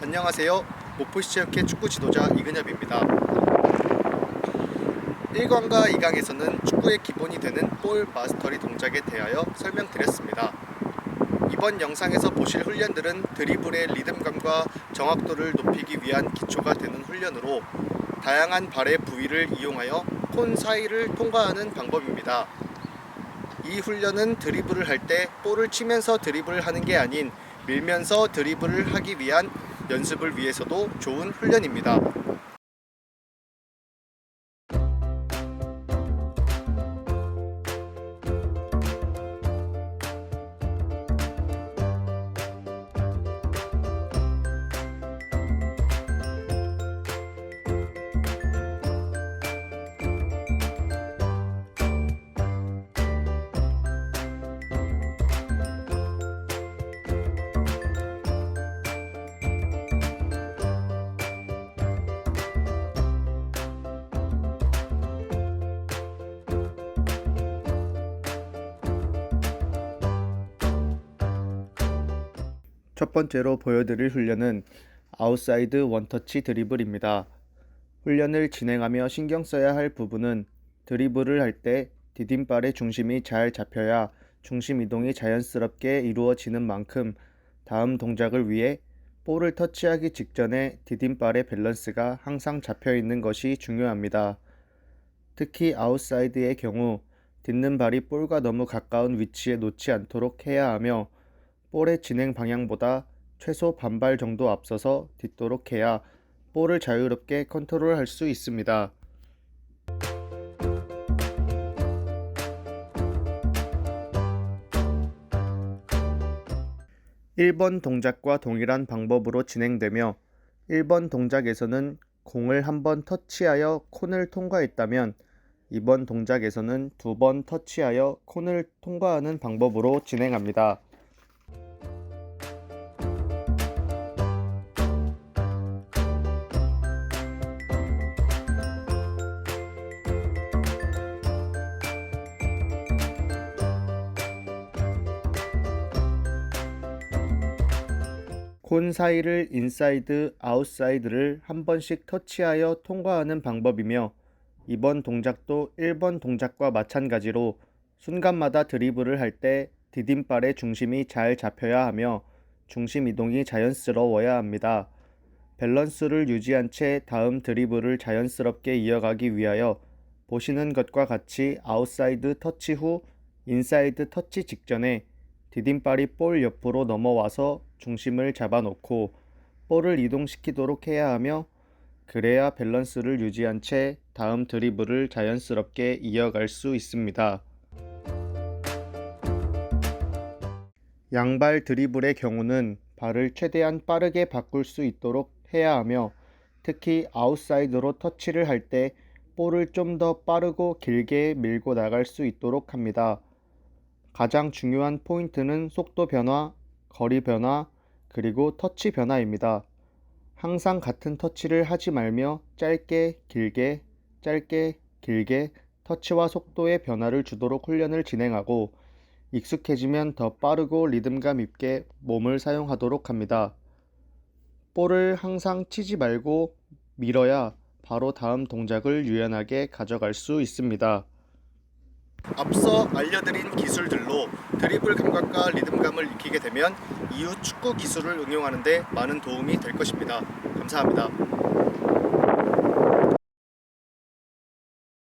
안녕하세요. 목포시체육회 축구 지도자 이근엽입니다. 1강과 2강에서는 축구의 기본이 되는 볼 마스터리 동작에 대하여 설명드렸습니다. 이번 영상에서 보실 훈련들은 드리블의 리듬감과 정확도를 높이기 위한 기초가 되는 훈련으로 다양한 발의 부위를 이용하여 콘 사이를 통과하는 방법입니다. 이 훈련은 드리블을 할 때 볼을 치면서 드리블을 하는 게 아닌 밀면서 드리블을 하기 위한 연습을 위해서도 좋은 훈련입니다. 첫 번째로 보여드릴 훈련은 아웃사이드 원터치 드리블입니다. 훈련을 진행하며 신경 써야 할 부분은 드리블을 할 때 디딤발의 중심이 잘 잡혀야 중심 이동이 자연스럽게 이루어지는 만큼 다음 동작을 위해 볼을 터치하기 직전에 디딤발의 밸런스가 항상 잡혀 있는 것이 중요합니다. 특히 아웃사이드의 경우 딛는 발이 볼과 너무 가까운 위치에 놓지 않도록 해야 하며 볼의 진행 방향보다 최소 반발 정도 앞서서 딛도록 해야 볼을 자유롭게 컨트롤할 수 있습니다. 1번 동작과 동일한 방법으로 진행되며 1번 동작에서는 공을 한 번 터치하여 콘을 통과했다면 2번 동작에서는 두 번 터치하여 콘을 통과하는 방법으로 진행합니다. 콘 사이를 인사이드, 아웃사이드를 한 번씩 터치하여 통과하는 방법이며 이번 동작도 1번 동작과 마찬가지로 순간마다 드리블을 할 때 디딤발의 중심이 잘 잡혀야 하며 중심 이동이 자연스러워야 합니다. 밸런스를 유지한 채 다음 드리블을 자연스럽게 이어가기 위하여 보시는 것과 같이 아웃사이드 터치 후 인사이드 터치 직전에 디딤발이 볼 옆으로 넘어와서 중심을 잡아놓고 볼을 이동시키도록 해야 하며 그래야 밸런스를 유지한 채 다음 드리블을 자연스럽게 이어갈 수 있습니다. 양발 드리블의 경우는 발을 최대한 빠르게 바꿀 수 있도록 해야 하며 특히 아웃사이드로 터치를 할 때 볼을 좀 더 빠르고 길게 밀고 나갈 수 있도록 합니다. 가장 중요한 포인트는 속도 변화, 거리 변화, 그리고 터치 변화입니다. 항상 같은 터치를 하지 말며 짧게, 길게, 짧게, 길게 터치와 속도의 변화를 주도록 훈련을 진행하고 익숙해지면 더 빠르고 리듬감 있게 몸을 사용하도록 합니다. 볼을 항상 치지 말고 밀어야 바로 다음 동작을 유연하게 가져갈 수 있습니다. 앞서 알려드린 기술들로 드리블 감각과 리듬감을 익히게 되면 이후 축구 기술을 응용하는 데 많은 도움이 될 것입니다. 감사합니다.